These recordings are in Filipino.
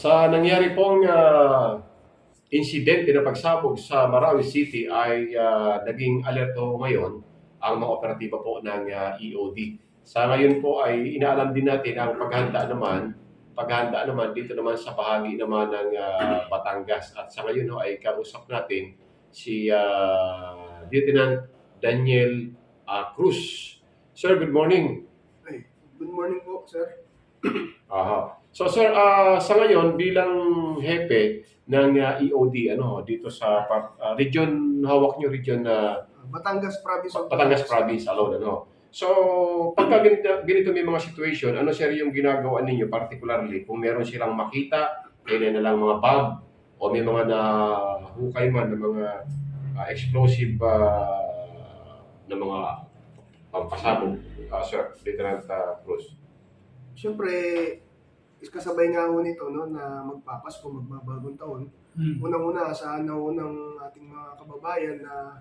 Sa nangyari pong ah, insidente na pagsabog sa Marawi City ay ah, naging alerto ngayon ang mga operatiba po ng ah, EOD. Sa ngayon po ay inaalam din natin ang paghanda naman paghanda naman dito naman sa bahagi naman ng ah, Batangas. At sa ngayon ho, ay kausap natin si ah, Lieutenant Daniel ah, Cruz. Sir, good morning. Ay, good morning po, sir. Aha. So sir, ah, sa ngayon bilang hepe ng ah, EOD ano dito sa par- ah, region hawak niyo region na Batangas Province of Batangas Province alone ano. So pagka ganito, ganito may mga situation, ano sir yung ginagawa ninyo particularly kung meron silang makita, kailan na lang mga bag o may mga nahukay man ng mga ah, explosive ah, na mga pampasabog, ah, sir, Lieutenant ah, Cruz. Siyempre, is kasabay nga ho nito no, na magpapasko, magbabagong taon. Mm. Unang-una, sa ano ng ating mga kababayan na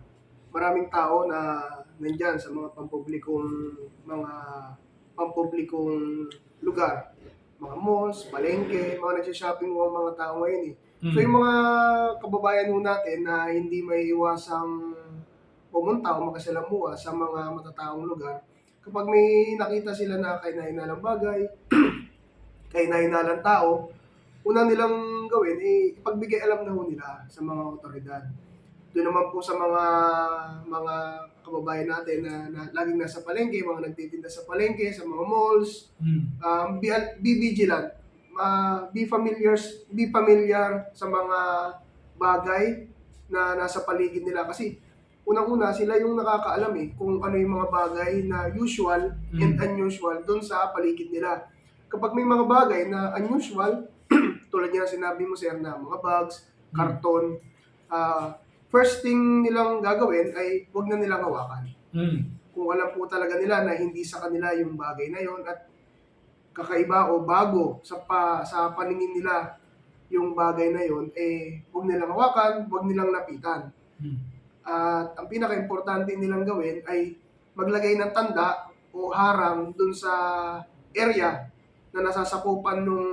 maraming tao na nandyan sa mga pampublikong mga pampublikong lugar. Mga malls, palengke, mga nagsha-shopping ho ang mga tao ngayon eh. Mm. So yung mga kababayan ho natin na hindi may iwasang pumunta o makasalamuha sa mga matataong lugar, kapag may nakita sila na kainahinalang bagay, kainahinalang tao, unang nilang gawin, eh, ipagbigay alam na ho nila sa mga otoridad. Doon naman po sa mga mga kababayan natin na, na laging nasa palengke, mga nagtitinda sa palengke, sa mga malls, Mm. um, be, be vigilant. Uh, be familiar be familiar sa mga bagay na nasa paligid nila kasi unang-una sila yung nakakaalam eh kung ano yung mga bagay na usual and unusual doon sa paligid nila. Kapag may mga bagay na unusual, tulad yan sinabi mo sir na mga bags, karton, ah, first thing nilang gagawin ay wag na nilang hawakan Mm. kung alam po talaga nila na hindi sa kanila yung bagay na yon at kakaiba o bago sa pa, sa paningin nila yung bagay na yon eh huwag nilang hawakan, huwag nilang lapitan. Mm. At ang pinaka-importante nilang gawin ay maglagay ng tanda o harang dun sa area na nasasakupan nung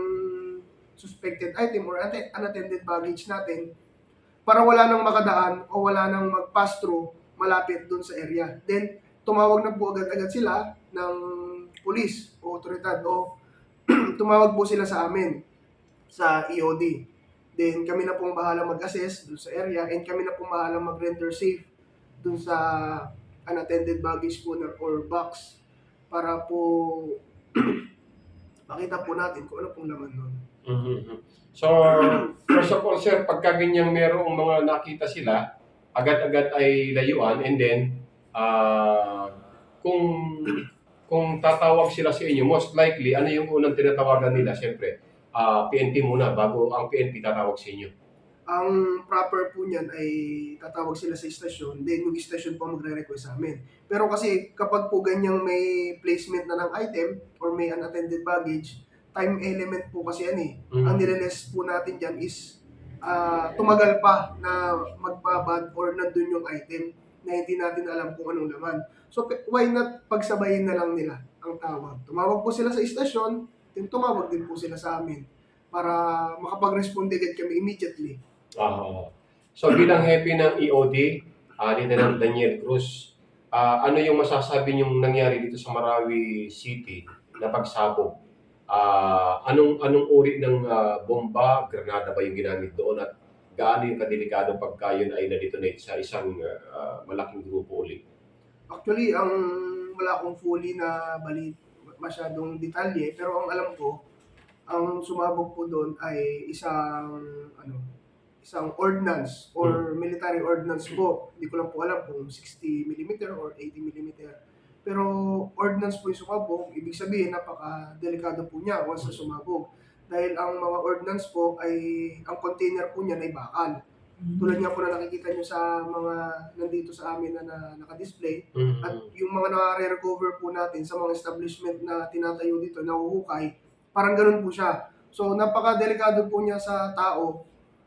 suspected item or unattended baggage natin para wala nang makadaan o wala nang mag-pass through malapit dun sa area. Then, tumawag na po agad-agad sila ng pulis o otoridad o tumawag po sila sa amin sa EOD. Then kami na pong bahala mag-assess dun sa area and kami na pong bahala mag-render safe dun sa unattended baggage po or box para po makita po natin kung ano pong laman nun. Mhm. So, first of all, sir, pagka ganyang merong mga nakita sila, agad-agad ay layuan and then, ah, kung kung tatawag sila sa inyo, most likely, ano yung unang tinatawagan nila? Siyempre, ah, PNP muna bago ang PNP tatawag sa inyo. Ang proper po niyan ay tatawag sila sa istasyon, then yung istasyon po magre-request sa amin. Pero kasi kapag po ganyang may placement na ng item or may unattended baggage, time element po kasi yan eh. Mhm. Ang nileless po natin dyan is ah, tumagal pa na magbabad or nandun yung item na hindi natin alam kung anong laman. So why not pagsabayin na lang nila ang tawag? Tumawag po sila sa istasyon, then tumawag din po sila sa amin para makapag-responde agad kami immediately. Ah, so, bilang happy ng EOD, uh, Lieutenant Daniel Cruz, ah, ano yung masasabi niyong nangyari dito sa Marawi City na pagsabog? Ah, anong anong uri ng ah, bomba, granada ba yung ginamit doon at gaano yung kadelikado pagka yun ay na-detonate sa isang ah, malaking grupo ulit? Actually, ang wala akong fully na balit masyadong detalye, pero ang alam ko, ang sumabog po doon ay isang ano, isang ordnance or military ordnance po. Hindi ko lang po alam kung 60 mm or 80 mm. Pero ordnance po yung sumabog, ibig sabihin napaka-delikado po niya once na sumabog. Dahil ang mga ordnance po ay, ang container po niya ay bakal. Tulad nga po na nakikita nyo sa mga nandito sa amin na, na naka-display, at yung mga nare-recover po natin sa mga establishment na tinatayo dito, nahuhukay, parang ganun po siya. So, napaka-delikado po niya sa tao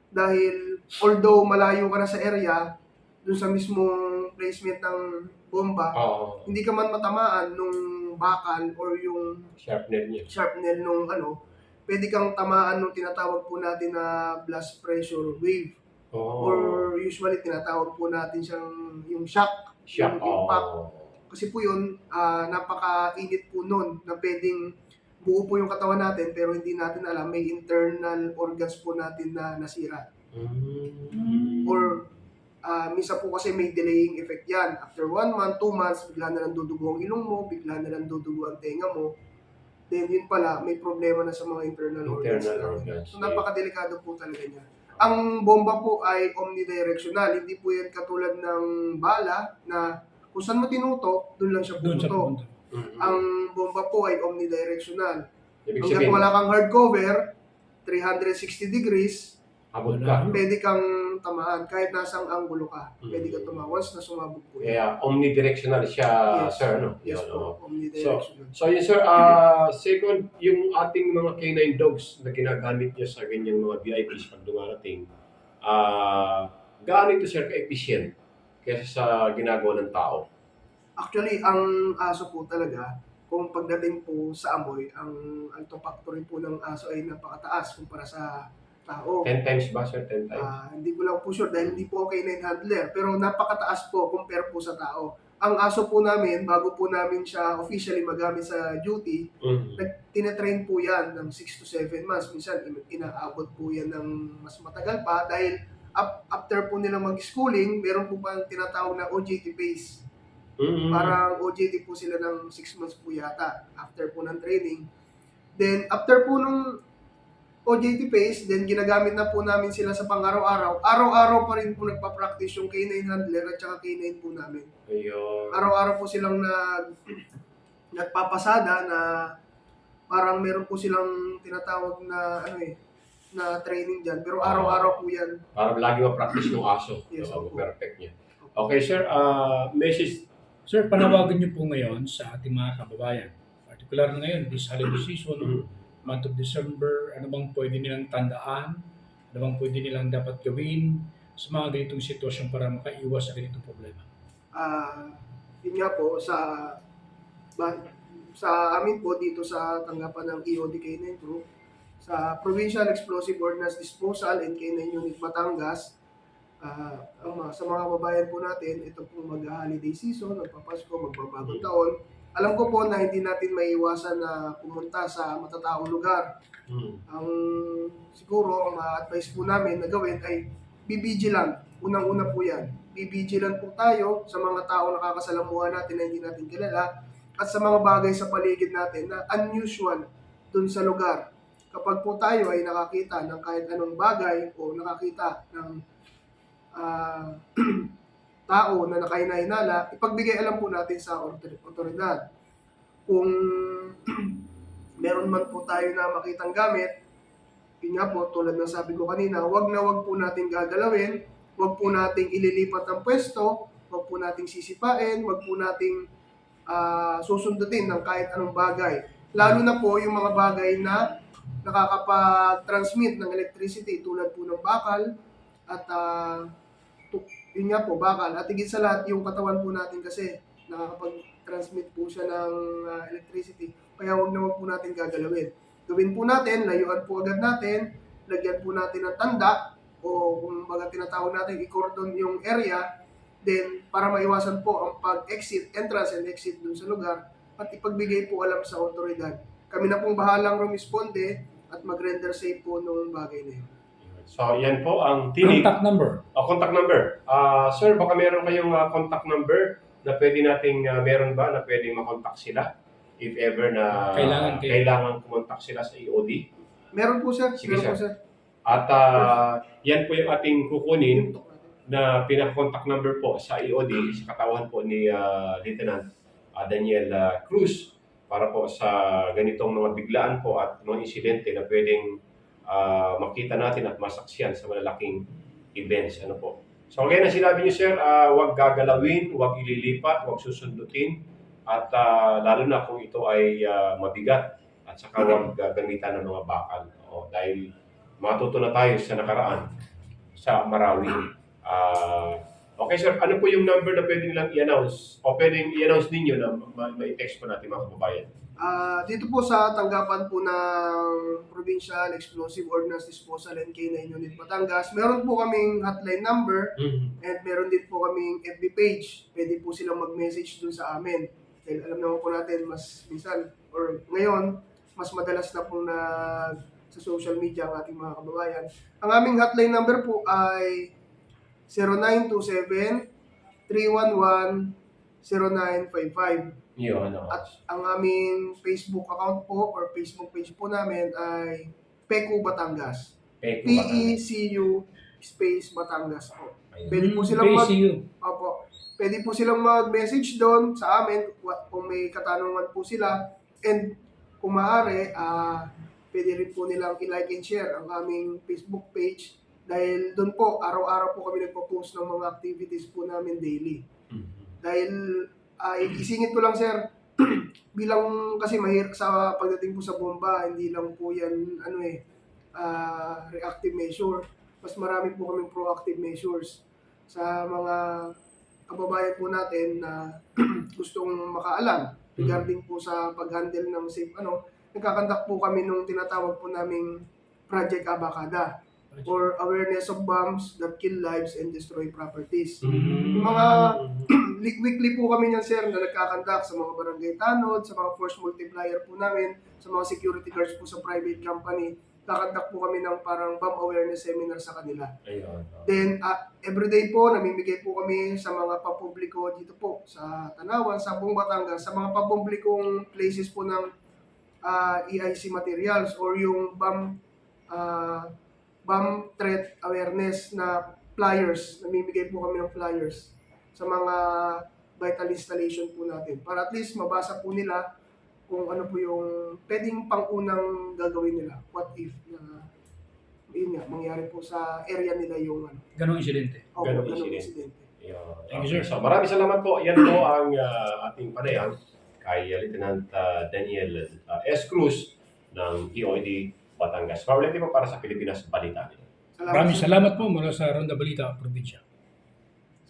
dahil although malayo ka na sa area, dun sa mismong placement ng bomba, Oo, hindi ka man matamaan nung bakal or yung sharpner niya. sharpnel nung ano, pwede kang tamaan ng tinatawag po natin na blast pressure wave Oh. or usually tinatawag po natin siyang yung shock. Siya. yung impact. Oh. Kasi po yun, ah, napaka-init po nun na pwedeng buo po yung katawan natin pero hindi natin alam may internal organs po natin na nasira. Mm. Or ah, minsan po kasi may delaying effect yan. After one month, two months, bigla na lang dudugo ang ilong mo, bigla na lang dudugo ang tenga mo. Then yun pala, may problema na sa mga internal, organs. Internal organs. So napakadelikado po talaga niya. Ang bomba po ay omnidirectional. Hindi po yan katulad ng bala na kung saan mo tinutok, doon lang siya puputok. Punto. Mm. Ang bomba po ay omnidirectional. Ibig Hanggat sabihin, wala kang hard cover, 360 degrees, abot ka. pwede kang tamaan kahit nasang angulo ka. Mm. Pwede ka tumaan once na sumabog po. yan. Kaya omnidirectional siya, Yes. sir, no? Yes Yun, po, omnidirectional. So yun sir, ah second, yung ating mga canine dogs na ginagamit niya sa ganyang mga VIPs pag dumarating, ah gaano ito sir ka-efficient kaysa sa ginagawa ng tao? Actually, ang aso po talaga, kung pagdating po sa amoy, ang factory po ng aso ay napakataas kumpara sa tao. 10 times ba sir? 10 times? Ah, hindi ko lang po sure dahil hindi po ako canine handler, pero napakataas po compare po sa tao. Ang aso po namin, bago po namin siya officially magamit sa duty, Mhm. tinetrain po yan ng 6 to 7 months. Minsan, in- inaabot po yan ng mas matagal pa dahil up, after po nila mag-schooling, meron po pa tinatawag na OJT phase. Mhm. Parang OJT po sila ng 6 months po yata after po ng training. Then, after po nung OJT phase, then ginagamit na po namin sila sa pang-araw-araw. Araw-araw pa rin po nagpa-practice yung canine handler at saka canine po namin. Ayun. Araw-araw po silang nag, nagpapasada na parang meron po silang tinatawag na ano eh, na training dyan. Pero araw-araw po yan. Para lagi ma-practice yung aso. Yes, opo. perfect niya. Okay sir, ah message. Sir, panawagan niyo po ngayon sa ating mga kababayan. Particular na ngayon, this holiday season, Mhm. month of December, ano bang pwede nilang tandaan? Ano bang pwede nilang dapat gawin sa mga ganitong sitwasyon para makaiwas sa ganitong problema? Ah, yun nga po sa ba, sa amin po dito sa tanggapan ng EOD K9 Group sa Provincial Explosive Ordnance Disposal and K9 Unit Batangas ah, ang mga- sa mga kababayan po natin ito po mag-holiday season magpapasko, magbabagong taon alam ko po na hindi natin maiiwasan na pumunta sa matataong lugar Mhm. ang siguro ang ma-advise po namin na gawin ay be vigilant. Unang-una po yan. Be vigilant po tayo sa mga tao nakakasalamuha natin na hindi natin kilala at sa mga bagay sa paligid natin na unusual dun sa lugar. Kapag po tayo ay nakakita ng kahit anong bagay o nakakita ng ah, tao na nakahinala, ipagbigay alam po natin sa otor- otoridad. Kung meron man po tayo na makitang gamit, yun nga po, tulad ng sabi ko kanina, wag na wag po natin gagalawin, wag po nating ililipat ang pwesto, wag po nating sisipain, wag po nating ah, susundutin ng kahit anong bagay. Lalo na po yung mga bagay na nakakapag-transmit ng electricity tulad po ng bakal at tu- yun nga po, bakal. At higit sa lahat, yung katawan po natin kasi nakakapag-transmit po siya ng ah, electricity. Kaya huwag na huwag po natin gagalawin. Gawin po natin, layuan po agad natin, lagyan po natin ng tanda o kung baga tinatawag natin, i-cordon yung area, then para maiwasan po ang pag-exit, entrance and exit dun sa lugar at ipagbigay po alam sa otoridad. Kami na pong bahalang rumisponde at mag-render safe po nung bagay na yun. So yan po ang tinig. Contact number. Ah, contact number. Ah, sir, baka meron kayong ah, contact number na pwede nating ah, meron ba na pwedeng makontak sila if ever na Kailangan kayo. kailangan kumontak sila sa EOD. Meron po sir, Sige, meron po sir. sir. At ah, yan po yung ating kukunin na pinaka-contact number po sa EOD sa katawan po ni ah, Lieutenant ah, Daniel ah, Cruz para po sa ganitong mga biglaan po at mga insidente na pwedeng ah, makita natin at masaksiyan sa malalaking events. Ano po. So kaya na sinabi niyo sir, ah, huwag gagalawin, huwag ililipat, huwag susundutin at ah, lalo na kung ito ay ah, mabigat at saka huwag gagamitan ng mga bakal. Oo, dahil matuto na tayo sa nakaraan sa Marawi. Ah, Okay sir, ano po yung number na pwede nilang i-announce o pwedeng i-announce ninyo na ma- ma-text po natin mga kababayan? Ah, dito po sa tanggapan po ng Provincial Explosive Ordnance Disposal and K9 Unit Batangas, meron po kaming hotline number and meron din po kaming FB page. Pwede po silang mag-message dun sa amin. Dahil alam naman po natin, mas minsan, or ngayon, mas madalas na po na sa social media ang ating mga kababayan. Ang aming hotline number po ay 0927-311-0955. Yun, ano. At ang aming Facebook account po or Facebook page po namin ay Peku Batangas. Peko ba P-E-C-U space Batangas po. Ayun. Pwede po silang mag PCU. Opo. Pwede po silang mag-message doon sa amin kung may katanungan po sila. And kung maaari, ah pwede rin po nilang i-like and share ang aming Facebook page dahil doon po, araw-araw po kami nagpo-post ng mga activities po namin daily. Mhm. Dahil ah isingit ko lang sir, bilang kasi mahirap sa pagdating po sa bomba, hindi lang po yan ano eh, ah, reactive measure. Mas marami po kaming proactive measures sa mga kababayan po natin na gustong makaalam regarding po sa pag-handle ng safe ano, nagkakandak po kami nung tinatawag po naming Project Abacada or awareness of bombs that kill lives and destroy properties. Yung mga Week- weekly po kami niyan sir na nagkakandak sa mga barangay tanod, sa mga force multiplier po namin, sa mga security guards po sa private company. Kakandak po kami ng parang bomb awareness seminar sa kanila. Ayun. Then, uh, everyday po, namimigay po kami sa mga papubliko dito po, sa Tanawan, sa buong Batangas, sa mga papublikong places po ng ah, EIC materials or yung bomb, ah, bomb threat awareness na flyers. Namimigay po kami ng flyers sa mga vital installation po natin. Para at least mabasa po nila kung ano po yung pwedeng pang-unang gagawin nila. What if na yun nga, mangyari po sa area nila yung ano, Ganong insidente. o Ganong ganong incident. insidente. Ayun. Thank you, sir. So maraming salamat po. Yan po ang ah, ating panayang kay uh, Lieutenant ah, Daniel ah, S. Cruz ng POD Batangas. Paulitin po para sa Pilipinas Balita. Salamat Maraming sa- salamat po mula sa Ronda Balita, Probinsya.